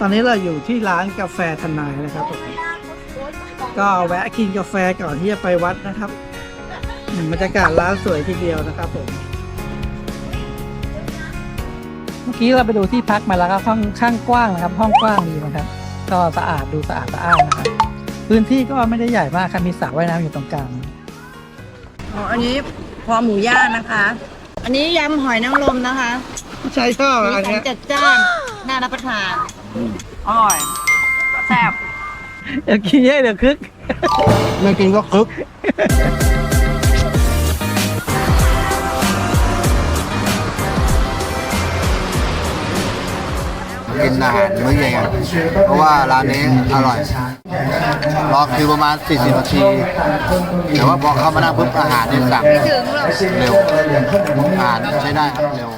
ตอนนี้เราอยู่ที่ร้านกาแฟทนายนะครับผมก็แวะกินกาแฟก่อนที่จะไปวัดนะครับอืมบรรยากาศร้านสวยทีเดียวนะครับผม เมื่อกี้เราไปดูที่พักมาแล้วก็ห้องข้างกว้างนะครับ ห้องกว้างดีนะครับ ก็สะอาดดูสะอาดสะอ้านนะครับ พื้นที่ก็ไม่ได้ใหญ่มากครับมีสระว่ายน้ำอยู่ตรงกลางอ๋ออันนี้พอหมูย่างนะคะ อันนี้ยำหอยนางรมนะคะ ใช่ชอบสีอันสันเนี้ยจัดจ้านน่ารับประทาน อร่อยแซ่บเดี๋ยวกินเยอะเดี๋ยวคึก ไม่กินก็คึก กินอาหารมื้อใหญ่กันเพราะว่าร้านนี้อร่อย รอคิวประมาณ 40 นาที แต่ว่าพอเข้ามานั่งปุ๊บอาหารนี่สั่งไม่ถึงหรอกเร็วอาหารใช้ได้ครับเร็ว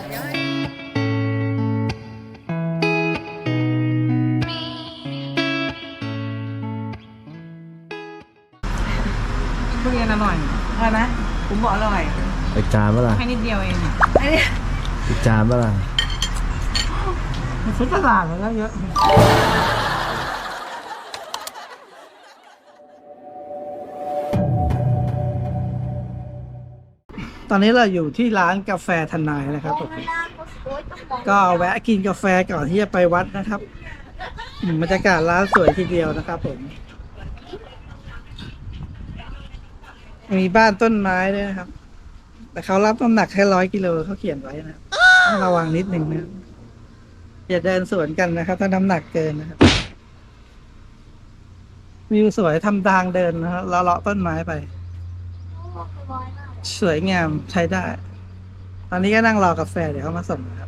อยอร่อยไหมผมบอกอร่อยอีกจานเมื่อไหร่แค่นิดเดียวเองอีกจานเมื่อไหร่มันซื้อตลาดมาแล้วเยอะ ตอนนี้เราอยู่ที่ร้านกาแฟทนายนะครับผมก็แวะกินกาแฟก่อนที่จะไปวัดนะครับอืมบรรยากาศร้านสวยทีเดียวนะครับผม มีบ้านต้นไม้ด้วยนะครับ แต่เขารับน้ำหนักแค่ร้อยกิโลเขาเขียนไว้นะครับต้องระวังนิดหนึ่งนะครับอย่าเดินสวนกันนะครับ ถ้าน้ำหนักเกินนะครับวิวสวยทำทางเดินนะครับเลาะเลาะต้นไม้ไป สวยงามใช้ได้ ตอนนี้ก็นั่งรอกาแฟเดี๋ยวเขามาส่งนะครับ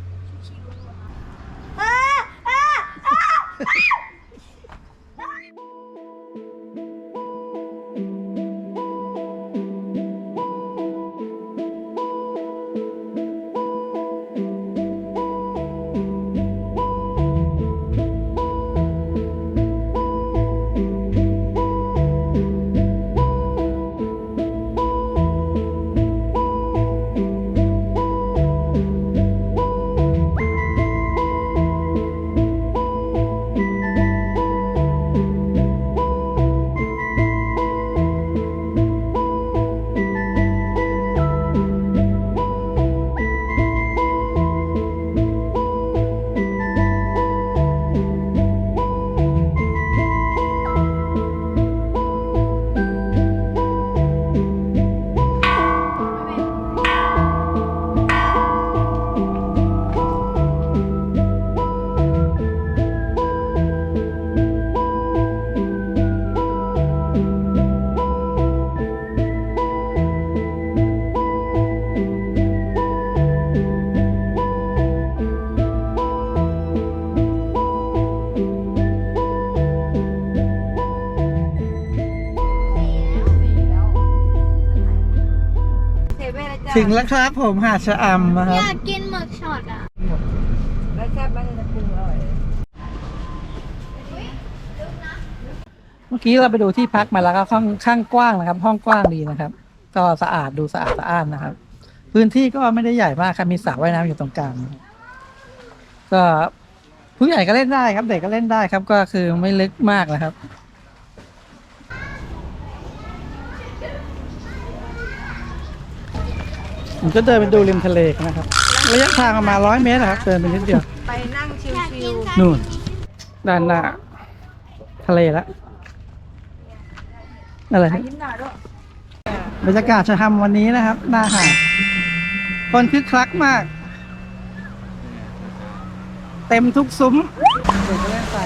ถึงแล้วครับผมหาดชะอำนะคอรับยากกินหมึกช็อตอะแล้วแซ่บบ้านจะปรุงอร่อยเมื่อกี้เราไปดูที่พักมาแล้วก็ห้องข้างกว้างนะครับ ห้องกว้างดีนะครับ ก็สะอาดดูสะอาดสะอ้านนะครับ พื้นที่ก็ไม่ได้ใหญ่มากครับมีสระว่ายน้ำอยู่ตรงกลางก็ผู้ใหญ่ก็เล่นได้ครับ เด็กก็เล่นได้ครับ ก็คือไม่ลึกมากนะครับ ผมก็เดินไปดูริมทะเลกันนะครับ ระยะทางประมาณร้อยเมตรนะครับ เดินไปนิดเดียว ไปนั่งชิอยากกิวนไส้นู่น ด้านหน้า ทะเลละอะไรๆยิ้มหน้าด้วยบรรยากาศจะทำวันนี้นะครับ หน้าหาดคนคึกคักมาก เต็มทุกซุ้มเด็กก็เล่นไป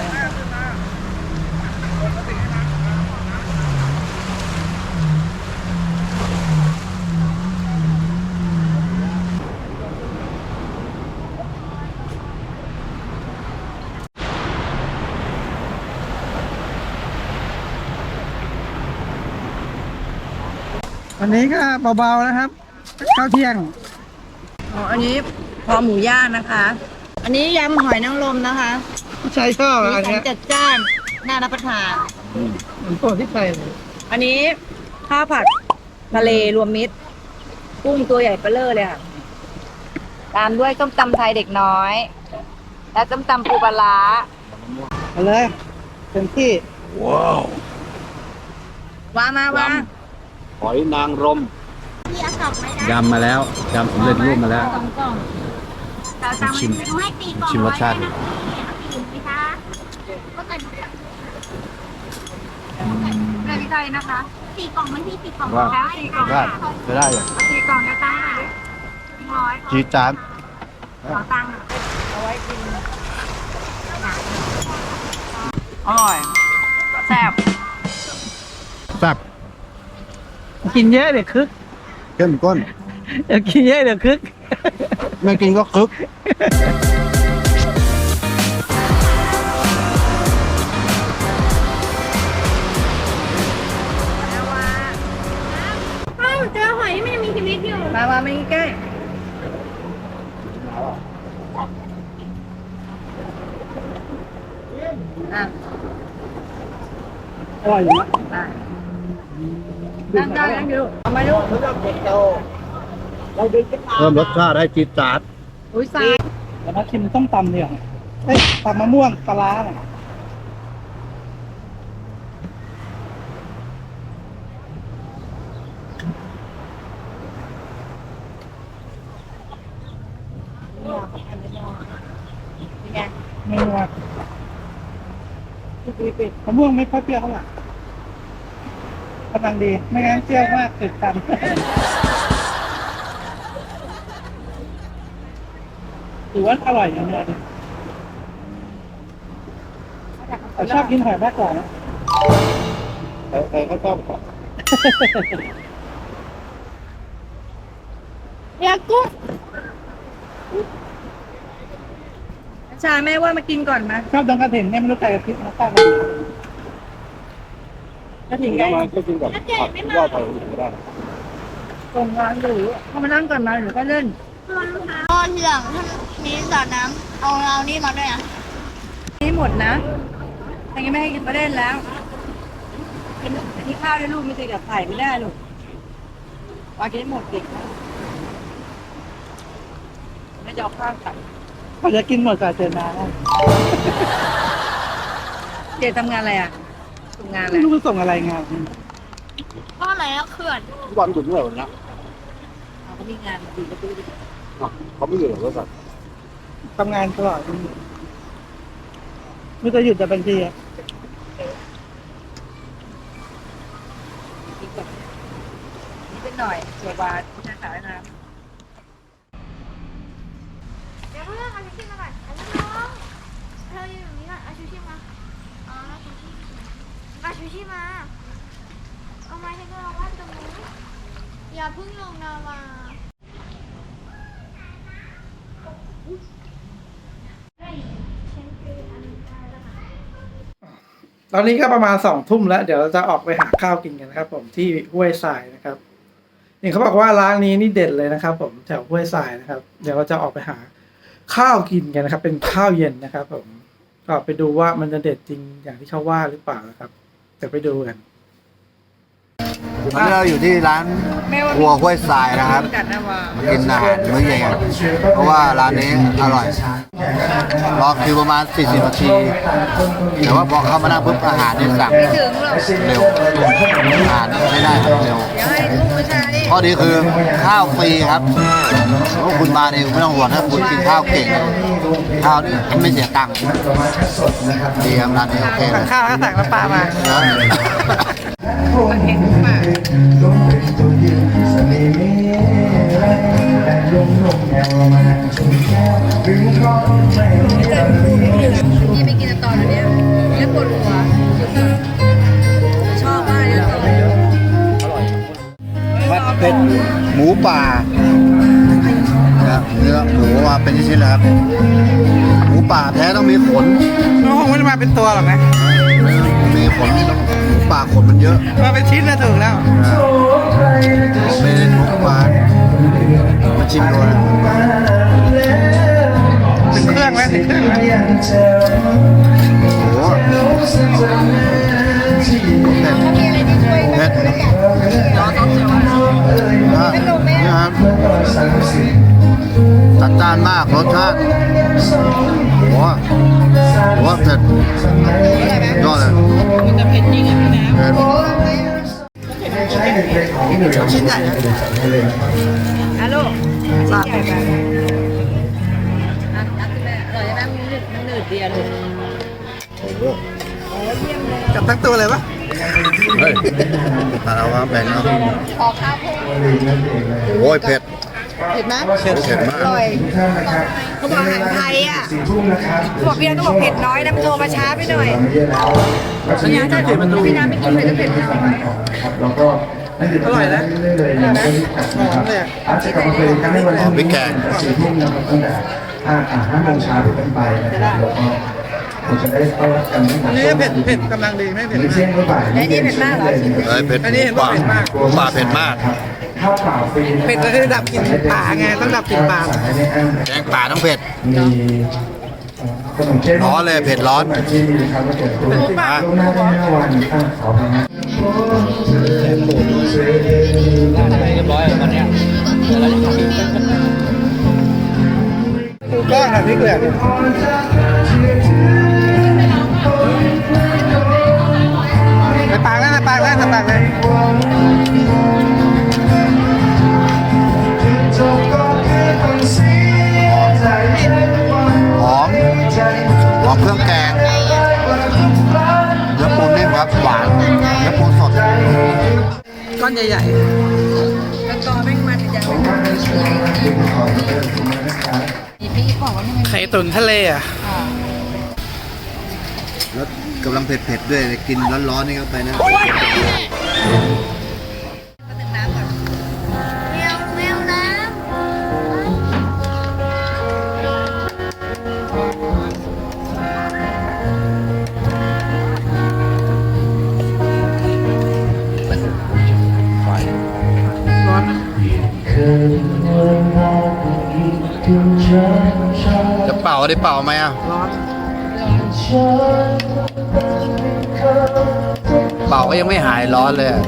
วันนี้ก็เบาๆนะครับข้าวเที่ยงอ๋ออันนี้พอหมูย่างนะคะ อันนี้ยำหอยนางรมนะคะใช่ชอบสีอันสันเนี้ยจัดจ้านน่ารับประทานเหมือนโปรดที่ไทยเลยอันนี้ข้าวผัดทะเลรวมมิตร กุ้งตัวใหญ่เปเลอเลยค่ะ ตามด้วยส้มตำไทยเด็กน้อย และส้มตำปูปลาร้ามาเลยเต็มที่วางมาวาง หอยนางรมพี่เอากล่องไหมนะยำมาแล้วยำสำเร็จรูปมาแล้ว สองกล่องเราจะชิมไม่ให้ตีกล่องชิมรสชาติ ไว้นะคะเอาตีไหมคะก็กันแม่พี่ใจนะคะตีกล่องมันที่ตีกล่องว่านะคะตีกล่องได้จะได้เลยตีกล่องนะจ๊ะร้อยจีดจานขอตังค์เอาไว้กินอร่อยแซ่บแซ่บ กินเยอะเดี๋ยวคึกเข้มข้นเดี๋ยวกินเยอะเดี๋ยวคึก ไม่กินก็คึก อ้าวเจอหอยมันยังมีชีวิตอยู่มามามานี่ใกล้อะอร่อยอยู่นะได้ นั่งได้นั่งอยู่เอามาดูเพิ่มรสชาติให้จีดจาดอุ้ยซายแล้วมาชิมต้มตำดีกว่าเอ้ยตำมะม่วงปลาร้าน่ะเป็นไงไม่นัวปิดๆมะม่วงไม่ค่อยเปรี้ยวเท่าไหร่ กำลังดี ไม่งั้นเปรี้ยวมากติดกันถือว่าอร่อยอย่างเดียวเลยแต่ชอบกินหอยมากกว่านะใครก็ชอบอยากกุ้งชาแม่ว่ามากินก่อนมาชอบดองกระถิ่นเนี่ยไม่รู้ใครกระพริบนะข้าว กระถิ่นกระถิ่นไงก็กินกับผักยอดผักก็ได้ส่งงานอยู่เขามานั่งก่อนมาเดี๋ยวก็เล่นตอนทีหลังถ้ามีสาดน้ำเอาเอานี่มาด้วยอะนี่หมดนะอย่างนี้ไม่ให้กินประเด็นแล้วกินอันนี้ข้าวด้วยลูกไม่ใช่กับไข่ไม่ได้ลูกวางกินให้หมดเด็กนะไม่จะเอาข้าวใส่เขาจะกินหมดก่อนเจอนาเจทำงานอะไรอะ ทำงานอะไรไม่รู้มันส่งอะไรงานเพราะอะไรอะเขื่อนวันหยุดเมื่อไหร่วันนี้เขาก็มีงานดีก็ดูดิเขาไม่หยุดหรอกว่าสัตว์ทำงานตลอดไม่จะหยุดแต่บางทีอะกินก่อนนี่เป็นหน่อยเสือวาที่หน้าขาวน้เดี๋ยวเพื่อนเอาชูชีพมาก่อนเอาน้องเธออยู่ตรงนี้ก่อนเอาชูชีพมาอ๋อเอาชูชีพเอาชูชีมา เอาไม้ให้ก็ลองวาดตรงนี้อย่าเพิ่งลงนาวาตอนนี้ก็ประมาณสองทุ่มแล้ว เดี๋ยวเราจะออกไปหาข้าวกินกันนะครับ ผมที่ห้วยทรายนะครับนี่เขาบอกว่าร้านนี้นี่เด็ดเลยนะครับ ผมแถวห้วยทรายนะครับ เดี๋ยวเราจะออกไปหาข้าวกินกันนะครับ เป็นข้าวเย็นนะครับ ผมก็ไปดูว่ามันจะเด็ดจริงอย่างที่เขาว่าหรือเปล่านะครับ เดี๋ยวไปดูกัน ตอนนี้เราอยู่ที่ร้านำแม่ว่าครัวห้วยทรายนะครับกัดนะว่ามากินอาหารมื้อเย็นกันเพราะว่าร้านนี้อร่อย รอคิวประมาณ 40 นาที แต่ว่าพอเข้ามานั่งปุ๊บอาหารนี่สั่งไม่ถึงหรอกเร็วอาหารไม่ได้ครับเร็ว เดี๋ยวให้ลูกผู้ชาย ข้อดีคือข้าวฟรีครับถ้าคุณมาเนี่ยไม่ต้องห่วงถ้าคุณกินข้าวเก่ง ข้าวนี่ไม่เสียตังค์ดีครับร้านนี้โอเคเลสั่งยข้าวแล้วสั่งน้ำปลามานะมันเห็นมากนี่ไม่กินตอนนี้แล้วปวดหัว ผัดเผ็ดหมูป่านะครับเนื้อหมูมาเป็นชิ้นๆเลยครับ หมูป่าแท้ต้องมีขนน้องคงไม่ได้มาเป็นตัวหรอกนะมีขนต้องหมูป่าขนมันเยอะมาเป็นชิ้นนะถูกแล้วนะครับผมไม่ได้หมูป่ามาชิมดูนะถึงเครื่องไหมถึงเครื่องไหมโอ้โหเผ็ดเผ็ด นะนี่ครับจัดจ้านมากรสชาติโอ้โหโอ้โหเผ็ดชิ้นใหญ่นะฮัลโหลลาดใหญ่ไปอะนับขึ้นแม่อร่อยไหมมันหนึบมันหนืดดีอะลูกโอ้โหโอ้เยี่ยมเลยกับทั้งตัวเลยปะ เฮ้ยตาเราว่าแบ่งเอาขอข้าวเพิ่มโอ้ยเผ็ดเผ็ดไหมเผ็ดเผ็ดมาก อร่อยเขาบอกอาหารไทยอะเขาบอกพี่น้ำต้องบอกเผ็ดน้อยนะมันโทรมาช้าไปหน่อยพี่น้ำจะพี่น้ำไม่กินเผ็ดก็เผ็ดมากไหมอร่อยนะหอมเลยอะอาจจะกลับมาเป็นกันในวันหอมพริกแกงสี่ทุ่มนะครับตั้งแต่ห้าอ่าห้าโมงเช้าเป็นต้นไปนะครับแล้วก็ เราจะได้ต้อนรับกันตั้งแต่อันนี้เผ็ดเผ็ดกำลังดีไม่เผ็ดหรือมาเที่ยกงก็บ่ายและนี่เผ็ดมากเหรอเอ้ยเผ็ดอันนี้เห็นกว่าว่าเผ็ดมากกว่าเผ็ดมาก ข้าวเปล่าฟรีนะเผ็ดก็คือดับกลิ่นป่าไงต้องดับกลิ่นป่าสั่งให้ได้อ้างแกงป่าต้องเผ็ด มีขนมเค้กร้อนเลยเผ็ดร้อน ที่มีครับว่าเกิดขึ้นมาล่วงหน้าได้ห้าวันอะขอพนะกูก็หันพริกเลยไปปากแล้วไปปากแล้วไปปากเลยหอมหอมเครื่องแกงเนื้อปูนิ่มครับหวานเนื้อปูสดก้อนใหญ่แล้วก็แม่งมันอย่างอีพี่บอกว่าไม่ๆไข่ตุ๋นทะเลอะแล้ว กำลังเผ็ดๆด้วยกินร้อนๆนี่เข้าไปนะน้ำก่อนแมวแมวน้ร้อนจะเป่าได้เป่าไหมอะร้อน เป่าก็ยังไม่หายร้อนเลยอะ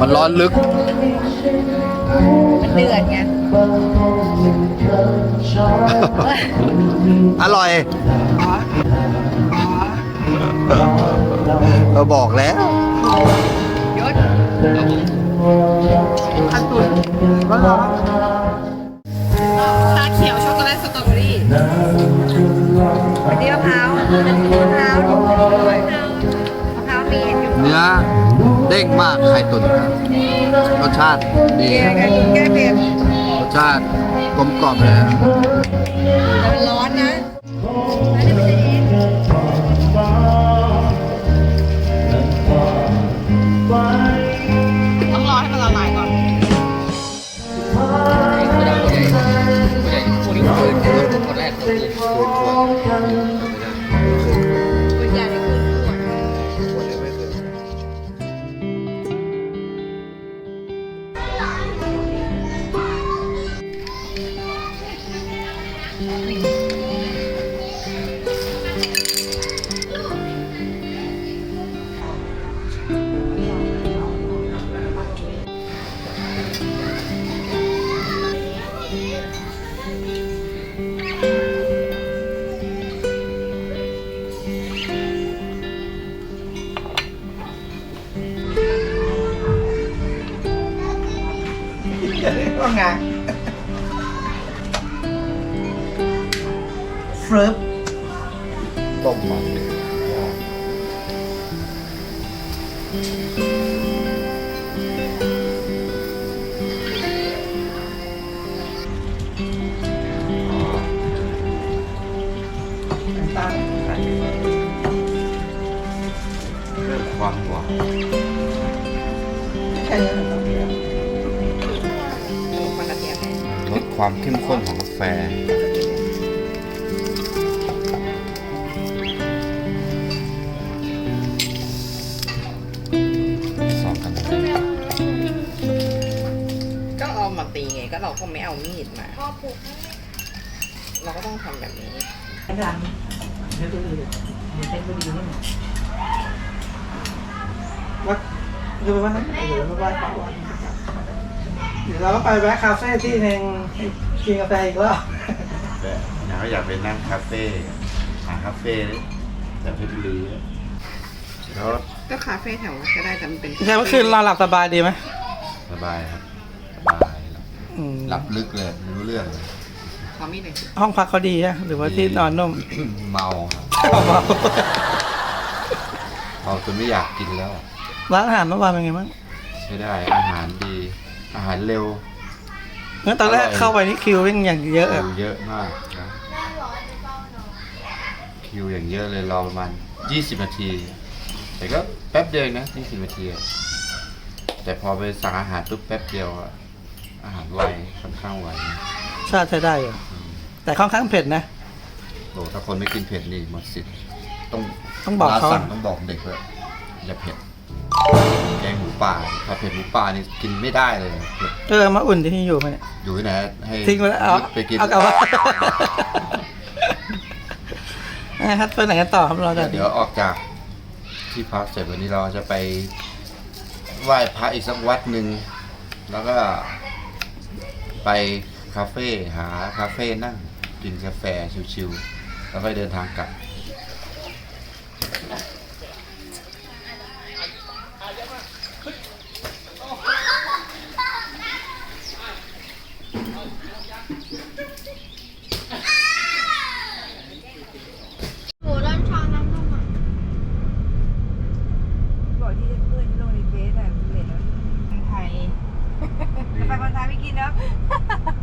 มันร้อนลึก มันเดือดไง อร่อยเราบอกแล้วยศขั้นตุ๋นร้อนร้อนชาเขียวช็อกโกแลตสตรอเบอรี่อันนี้มะพร้าว มะพร้าวด้วยมะพร้าวมีเห็นอยู่เนื้อเด้งมากไข่ตุ๋นรสชาติดีแกงแกงเผ็ดรสชาติกลมกล่อมเลยแต่มั ไงฟรึบต้มมันตามเริ่มความหวาน ความเข้มข้นของกาแฟ สองกันก็เอามาตีไงก็เราก็ไม่เอามีดมาำพ่อปลูกเราก็ต้องทำแบบนี้ดังเดี๋ยวตัวอื่นเดี๋ยวเทคโนโลยีนี่วัดคือวันนั้นเดี๋ยวเราไปป่าวัน เดี๋ยวเราก็ไปแวะคาเฟ่ที่หนึ่งกินกาแฟอีกรอบอยากอยากไปนั่งคาเฟ่หาคาเฟ่แต่เพชรบุรีแล้วก็คาเฟ่แถวก็ได้แต่มันเป็นใช่เมื่อคืนนอนหลับสบายดีไหมสบายครับสบายอืมหลับลึกเลยไม่รู้เรื่องเลยขอมีหน่อยสิห้องพักเขาดีอะหรือว่าที่นอนนุ่มเมาครับเบาเมาจนไม่อยากกินแล้วๆร้านอาหารเมื่อวานเป็นไงบ้างใช้ได้อาหารดี อาหารเร็วงั้นตอนแรกเข้าไปนี่คิววิ่งอย่างเยอะคิอะวเยอะมากนะคิวอย่างเยอะเลยรอประมาณ20นาที แต่ก็แป๊บเดียวเองนะ20นาทีอะแต่พอไปสั่งอาหารปุ๊บแป๊บเดียวอะอาหารไวค่อนข้างไวนะชาติใช้ได้อยู่แต่ค่อนข้างเผ็ดนะโอ้ถ้าคนไม่กินเผ็ดนี่หมดสิทธิ์ต้องต้องบอกเขาวลสั่งต้องบอกเด็กเลยอย่าเผ็ด แกงหมูป่าถ้าเผ็ดหมูป่านี่กินไม่ได้เลยเผ็ดเออมาอุ่นที่นี่อยู่ไหมเนี่ย อยู่ที่ไหนให้ทิ้งไว้แล้วเอาไปกินเอากลับมา นะครับไปไหนกันต่อครับเราจะเดี๋ยวออกจากที่พักเสร็จวันนี้เราจะไปไหว้พระอีกสักวัดหนึ่งแล้วก็ ไปคาเฟ่หาคาเฟ่นั่งกินกาแฟชิวๆแล้วค่อยเดินทางกลับ หมูร้อนชองน้ำนุ่มอะ บอกที่จะขึ้นลงในเฟซแต่เห็นแล้วคนไทยกาแฟค นไทยไม่กินนะ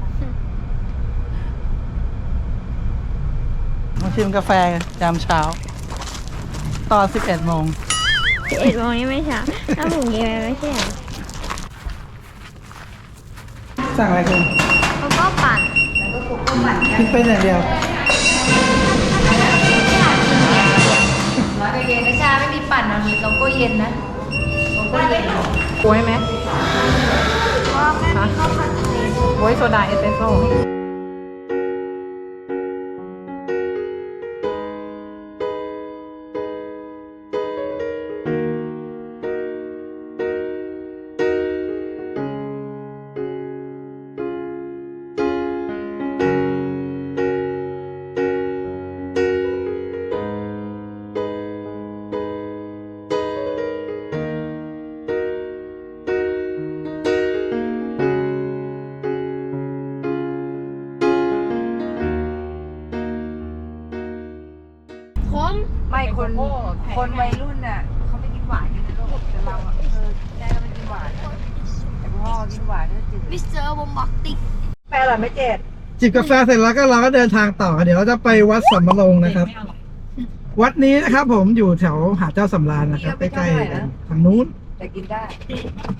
มาชิมกาแฟยามเช้า ตอน 11โมงเอ็ดโมงนี่ไม่ใช่ถ้าหมูกินไปไม่ใช่เหรอสั่งอะไรคุณเขาก็ปั่นกินเป็นอย่างเดียว ร้อยก็เย็นนะชาไม่มีปั่นนะมีโลโก้เย็นนะโลโก้เย็นโอ้ยไหม ว่าแม่มีข้าวผัดทะเลโอ้ยโซดาเอสเปรสโซ่ จิบกาแฟเสร็จแล้วก็เราก็เดินทางต่อเดี๋ยวเราจะไปวัดสัมมะโรงนะครับ วัดนี้นะครับ ผมอยู่แถวหาดเจ้าสำราญนะครับใกล้ๆกันทางนู้นแต่กินได้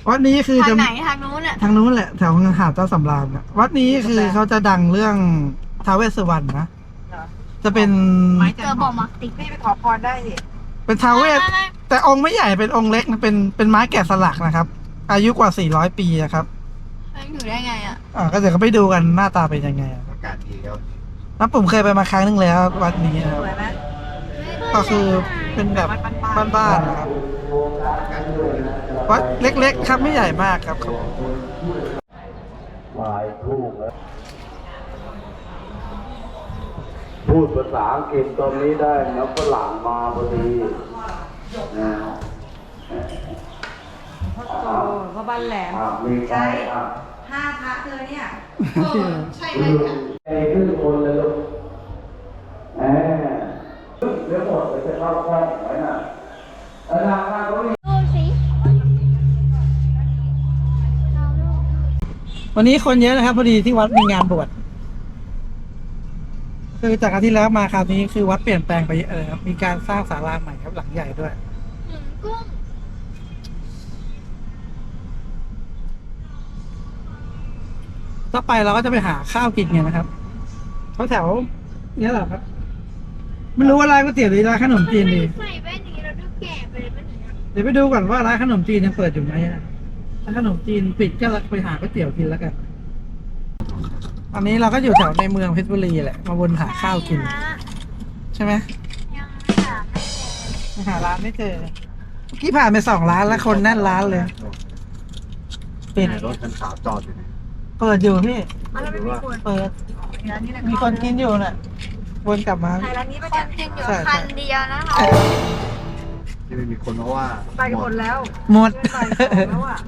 วัดนี้คือทาจะงไหนทางนู้นอะทางนู้นแหละแถวหาดเจ้าสำราญนะวัดนี้คือเขาจะดังเรื่องท้าวเวสสุวรรณนะเหรอจะเป็นมิสเตอร์บอมบักติกพี่ไปขอพรได้สิเป็นท้าวเวสไม่ไม่แต่องค์ไม่ใหญ่เป็นองค์เล็กนะเป็นเป็นไม้แกะสลักนะครับ อายุกว่า 400 ปีอะครับไม่ อยู่ได้ไงอะอ่าก็เดี๋ยวก็ไปดูกันหน้าตาเป็นยังไงอะอากาศดีครับน้ำปุ่มเคยไปมาครั้งหนึงแล้ววัดนี้นะครับ สวยไหมก็คือเป็นแบบบ้านๆนะครับ วัดเล็กๆ ครับไม่ใหญ่มากครับพูดภาษาอังกฤษตอนนี้ได้นะฝรั่งมาพอดีนะพ่อโตพ่อบ้านแหลมอะมีใครอะ ห้าพระเธอเนี่ยไอ้ครึ่งคนเลยลูกแหมเดี๋ยวหมดเลยจะเข้าห้องไว้น่ะแล้วทางบ้านก็มีดูสิเราดูวันนี้คนเยอะนะครับพอดีที่วัดมีงานบวชคือจากคราวที่แล้วมาคราวนี้คือวัดเปลี่ยนแปลงไปเยอะเลยครับมีการสร้างศาลาใหม่ครับหลังใหญ่ด้วยหนึ่งกุ้ง ต่อไปเราก็จะไปหาข้าวกินกันนะครับแถวๆเนี้แหละครับ ไม่รู้ว่าร้านก๋วยเตี๋ยวหรือร้านขนมจีนดี ใส่แว่นอย่างนี้เราดูแก่ไปเลยมันถึงอะเดี๋ยวไปดูก่อนว่าร้านขนมจีนยังเปิดอยู่ไหมนะถ้าขนมจีนปิดก็ไปหาก๋วยเตี๋ยวกินแล้วกันตอนนี้เราก็อยู่แถวในเมืองเพชรบุรีแหละ มาวนหาข้าวกิน ใช่ไหมยังไม่หาไม่เจอหาร้านไม่เจอเมื่อกี้ผ่านไปสองร้านแล้วคนแน่นร้านเลย ปิด รถคันขาวจอดอยู่เนี่ย เปิดอยู่พี่เอาแล้วไม่มีคนเปิด ร้านนี้นะมีคนกินอยู่น่ะวนกลับมาร้านนี้ปะคเนี่ยนจริงอยู่ใช่ใช่ คันเดียวนะคะที่ไม่มีคนเพราะว่าไปกันหมดแล้วหมด ไปสองแล้วอะ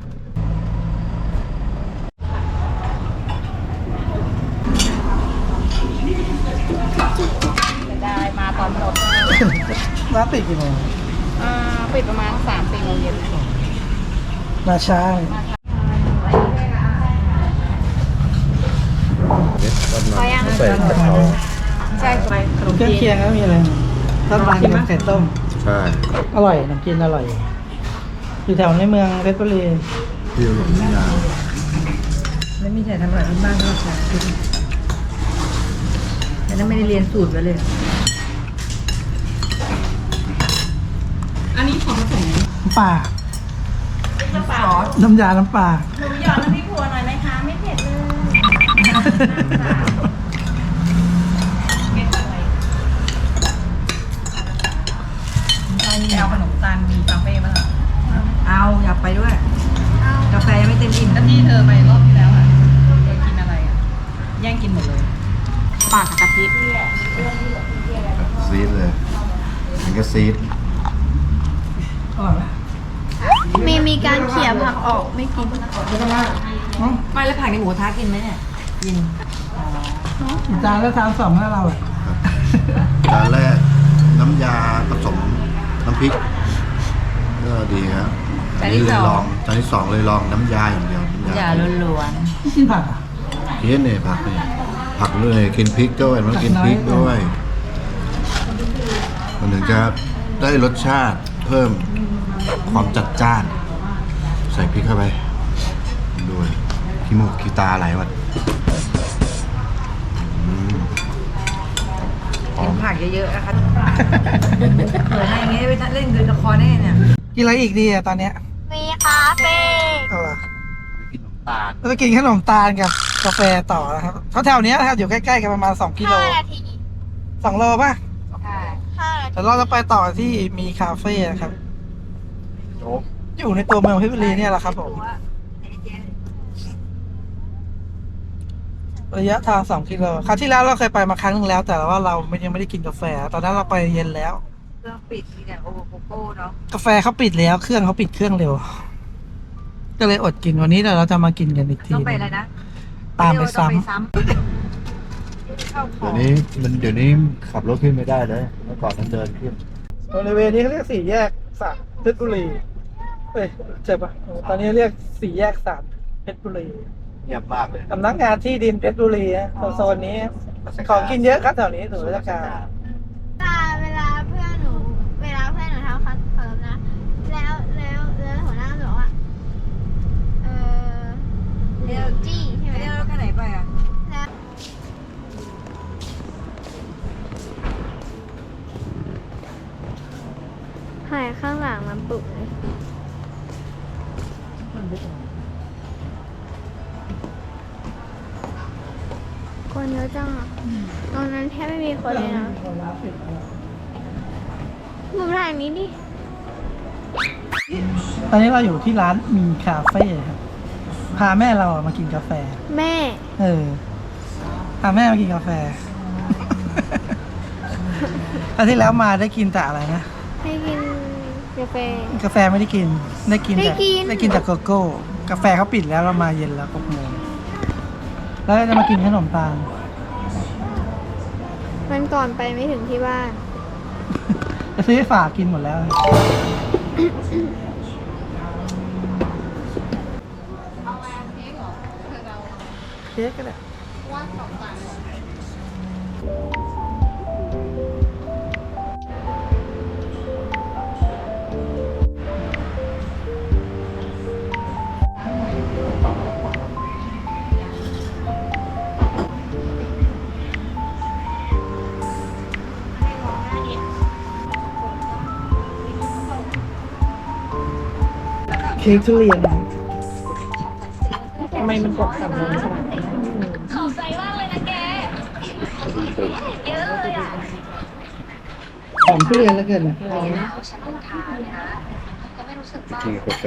ได้มาตอนหมดร้านปิดกี่โมงอ่าปิดประมาณสามสี่โมงเย็นนะมาช้าพอยัง ใส่กระเพราใช่ไปขนมเครื่องจีนเคียงก็มีอะไรต้นมันกับไข่ต้ม ใช่อร่อยน้ำกินอร่อย อยู่แถวในเมืองเพชรบุรีเปรี้ยวหลงยาวไม่มีใครทำอะไรที่บ้านก็ใช้แต่นั้นไม่ได้เรียนสูตรไว้เลย อันนี้ของผสมน้ำปลาน้ำปลาน้ำยาน้ำปลาหนูหยอดน้ำพริกขัวหน่อยไหมคะ ไม่เผ็ดเลยเม็ดอะไรไปเอาขนมตาลมีคาเฟ่ป่ะ เอาอยากไปด้วยเอากาแฟยังไม่เต็มอิ่มแล้วที่เธอไปรอบที่แล้วอะเธอกินอะไรอะ แย่งกินหมดเลย ปากกับกะทิซีดเลยมันก็ซีดอร่อยไหมมีมีการเขี่ยผักออกไม่กินไม่แล้วผักในหมูกระทะกินไหมเนี่ย กินอีกจานแล้วทานสองแล้วเราอะจานแรกน้ำยาผสมน้ำพริกก็ดีครับ จานที่เลยสองลองจานที่สองเลยลองน้ำยาอย่างเดียวน้ำอย่าล้วนไม่กินผักอะเพี้ยนเนี่ยผักเนี่ยผักด้วยกินพริกด้วยมันต้องกินพริกด้วย มันถึงจะได้รสชาติเพิ่มความจัดจ้าน ใส่พริกเข้าไปด้วยขี้มูกขี้ตาไหลหมดอืมหๆอกินมผักเยอะๆนะคะเปิดให้อย่างงี้ไปเล่นละครได้เนี่ย กินอะไรอีกดีอะตอนเนี้ยมีคาเฟ่เอาล่ะกินขนมตาลเราจะกินขนมตาลกับกาแฟต่อนะครับแถวๆเนี้ยนะครับอยู่ใกล้ๆกันประมาณสองกิโลห้านาทีสองโลป่ะห้านาทีแต่เราจะไปต่อที่มีคาเฟ่นะครับอยู่ในตัวเมืองเพชรบุรีเนี่ยแหละครับผมระยะทางสองกิโลครั้งที่แล้วเราเคยไปมาครั้งหนึ่งแล้ว แต่ว่าเราไม่ยังไม่ได้กินกาแฟ ตอนนั้นเราไปเย็นแล้วเค รื่องปิดมีแต่โอโกโก้เนาะกาแฟเขาปิดแล้วเครื่องเขาปิดเครื่องเร็ว ก็เลยอดกินวันนี้เดี๋ยวเราจะมากินกันอีกทีต้องไปอะไรนะตามไปซ้ต้องไปซ้เดี๋ยวนี้มันเดี๋ยวนี้ขับรถขึ้นไม่ได้เลยเมื่อก่อนมันเดินขึ้นำบริเวณนี้เขาเรียกสี่แยกสามเพชรบุรีเอ้ยใช่ปะตอนนี้เรียกสี่แยกสามเพชรบุรีเงียบมากเลยสำนักงานที่ดินเพชรบุรีนะโซนนี้ ของกินเยอะครับแถวนี้ศูนย์ราชการ เวลาเวลาเพื่อนหนู เวลาเพื่อนหนูทำคอนเฟิร์มนะ แล้วแล้วแล้วหัวหน้าบอกว่า เออำ เดี๋ยวจี้ใช่ไหมไม่ได้แล้วแค่ไหนไปอะแล้วหายข้างหลังมันปุกเลยคนเยอะจังอะตอนนั้นแทบไม่มีคนเลยนะมุมทางนี้ดิ ตอนนี้เราอยู่ที่ร้านมีคาเฟ่ครับ พาแม่เรามากินกาแฟ แม่ เออ พาแม่มากินกาแฟครั้งที่แล้วมาได้กินแต่อะไรนะ ให้กินกาแฟ กาแฟไม่ได้กิน ได้กินแต่ได้กิน ได้กินแต่โกโก้ กาแฟเขาปิดแล้วเรามาเย็นแล้วหกโมงแล้วจะมากินขนมตาลมันก่อนไปไม่ถึงที่บ้าน จะซื้อให้ฝากกินหมดแล้ว เค้กก็ได้เค้กทุเรียนทำไมมันกดสั่งลงขนาดนี้ ทุเรียนแล้วเกินนะกินกาแฟ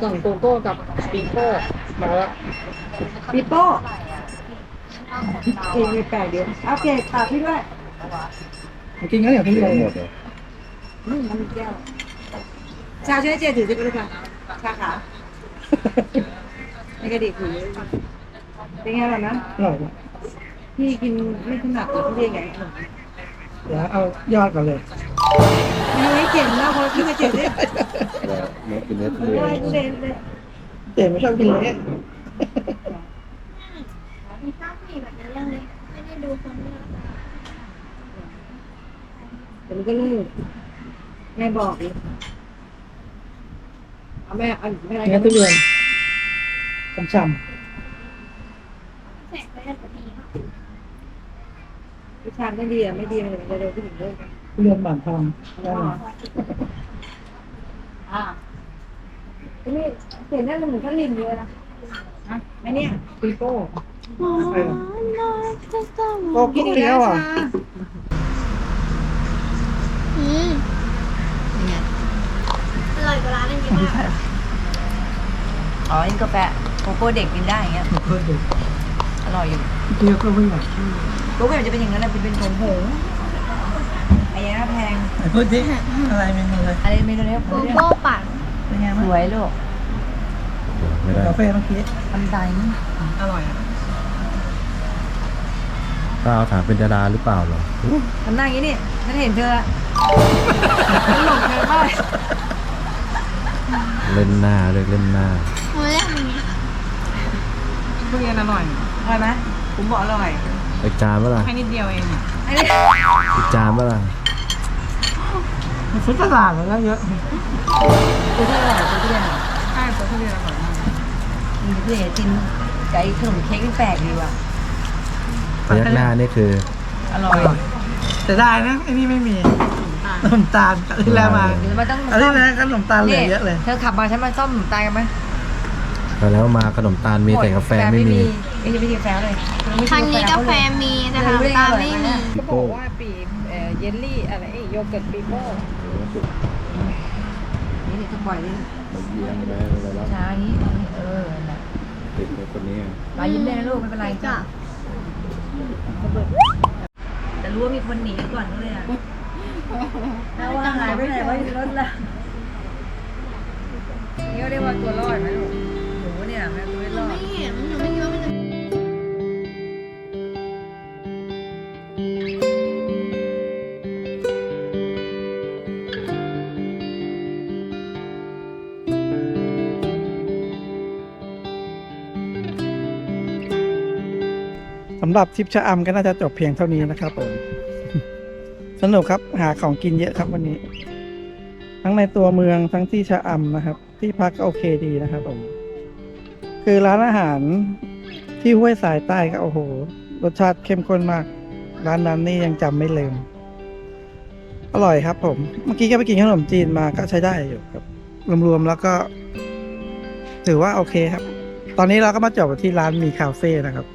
ส่งโกโก้กับปีโป้มาแล้วปีโป้เองมีแปลกเดียวโอเคค่ะพี่ด้วยกินกันอย่างทุเรียนหมดเลยอืมมันมีแก้วชาช่วยเจถือสิก็ได้ป่ะชาขาวไม่กระดิกหูเลยเป็นไงล่ะนะอร่อยพี่กินไม่ถนัดกับพี่เรียนไง เดี๋ยวเอายอดก่อนเลยไม่ไม่เก่งมากคนพี่มาเจ็บดิเนื้อเป็นเนื้อทุเรียได้นทุเรียนเลยเจ๋ไม่ชอบกินเละมีข้าวผีแบบนี้ยังเลยไม่ได้ดูคนเลือกเดี๋ยวมันก็เลิกแม่บอกดิเอาแม่เอาแม่อะไรเนื้อทุเรียนช่ำ แสงก็จะดีค่ะ ผู้ชายไม่ดีอะไม่ดีมันจะโดนผู้หญิงเลิกกันๆทุเรียนหวานทองได้ไหมอ่านี่เห็นได้เหมือนข้าวลิมเลยนะฮะไอเนี่ยปีโป้เออโอ้กินอีกแล้วอะอืมอร่อยกว่าร้านอันนี้มากอ๋อนี่กาแฟโกโก้เด็กกินได้อย่างเงี้ยเพื่อนดูอร่อยอยู่ เดียวก็ไม่อยากโกโก้จะเป็นอย่างนั้นแหละเป็นเป็นผงผงไอ้ยังน่าแพงพูดดิอะไรเมนูเลยอะไรเมนูนี้โกโก้ปั่นเป็นไงสบ้างวยลูกไม่ได้กาแฟเมื่อกี้ทำใจนี่อร่อยอะป้าเอาถามเป็นดาราหรือเปล่าเหรอทำหน้าอย่างนี้นี่ฉันเห็นเธอตลกเธอมากเล่นหน้าเรียกเล่นหน้าโอ้ยแล้วมันทุเรียนอร่อยอร่อยไหม ผมบอกอร่อยอีกจานเมื่อไหร่แค่นิดเดียวเองอะไอ้นี่อีกจานเมื่อไหร่มันซื้อตลาดแล้วเยอะตัวที่อร่อยตัวที่อร่อยใช่ตัวทุเรียนอร่อยมากมีเพื่อนกินไก่ขนมเค้กนี่แปลกดีว่ะพยักหน้านี่คืออร่ออยร่อย แต่ได้นะไอ้นี่ไม่มีขนมตาลอันที่แล้วมาหรือมันต้องอันที่แล้วขนมตาลเหลือเยอะเลย เธอขับมาฉันมาซ่อมตายกันไหม แล้วมาขนมตาลมีแต่กาแฟไม่มีไม่มีไม่มีกาแฟเลยไม่มีทางนี้กาแฟมีแต่ขนมตาลไม่มีก็บอกว่าปีเอ่อเยลลี่อะไรเอ้ยโยเกิร์ตปีโป้นี่เธอปล่อยดิเลี้ยงไปแล้วช้านี้เออน่ะติดในคนนี้มายิ้มได้นะลูกไม่เป็นไรจ้ะแต่รู้ว่ามีคนหนีก่อนก็เลยอะถ้าว่าหายไปไหนว่ารถละนี่ก็เรียกว่าตัวรอดไหมำหรับทริปชะอำก็น่าจะจบเพียงเท่านี้นะครับผมสนุกครับหาของกินเยอะครับวันนี้ ทั้งในตัวเมืองทั้งที่ชะอำนะครับ ที่พักก็โอเคดีนะครับผมคือร้านอาหารที่ห้วยสายใต้ก็โอ้โห รสชาติเข้มข้นมาก ร้านนั้นนี่ยังจำไม่ลืมอร่อยครับผม เมื่อกี้ก็ไปกินขนมจีนมาก็ใช้ได้อยู่ครับ รวมๆแล้วก็ ถือว่าโอเคครับ ตอนนี้เราก็มาจบที่ร้านมีคาเฟ่นะครับ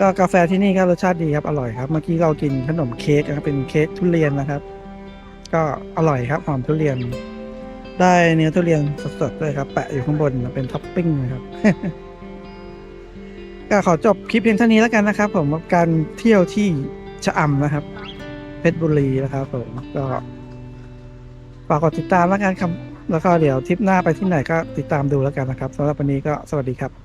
ก็กาแฟที่นี่ก็รสชาติดีครับอร่อยครับ เมื่อกี้เรากินขนมเค้กนะครับเป็นเค้กทุเรียนนะครับ ก็อร่อยครับหอมทุเรียน ได้เนื้อทุเรียนสดๆด้วยครับ แปะอยู่ข้างบนเป็นท็อปปิ้งนะครับ ก็ขอจบคลิปเพียงเท่านี้แล้วกันนะครับ ผมกับการเที่ยวที่ชะอำนะครับ เพชรบุรีนะครับ ผมก็ฝากกดติดตามแล้วกันครับแล้วก็เดี๋ยวทริปหน้าไปที่ไหนก็ติดตามดูแล้วกันนะครับสำหรับวันนี้ก็สวัสดีครับ